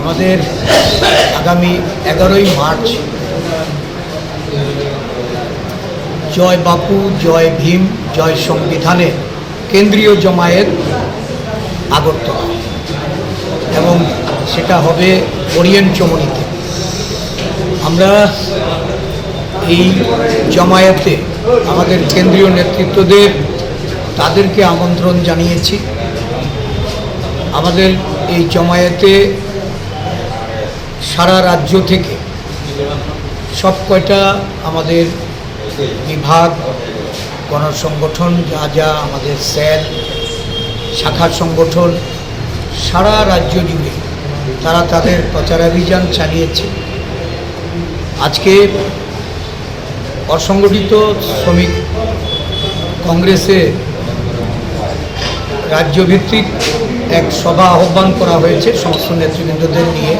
আমাদের আগামী এগারোই মার্চ, জয় বাপু, জয় ভীম, জয় সংবিধানে কেন্দ্রীয় জমায়েত আগরতলা। এবং সেটা হবে ওরিয়েন্ট চমনিতে। আমরা এই জমায়েতে আমাদের কেন্দ্রীয় নেতৃত্বদের তাদেরকে আমন্ত্রণ জানিয়েছি। আমাদের এই জমায়েতে সারা রাজ্য থেকে সব কয়টা আমাদের বিভাগ, গণসংগঠন, যা যা আমাদের সেল, শাখা সংগঠন, সারা রাজ্য জুড়ে তারা তাদের প্রচারাভিযান চালিয়েছে। আজকে অসংগঠিত শ্রমিক কংগ্রেসে রাজ্যভিত্তিক এক সভা আহ্বান করা হয়েছে সমস্ত নেতৃবৃন্দদের নিয়ে।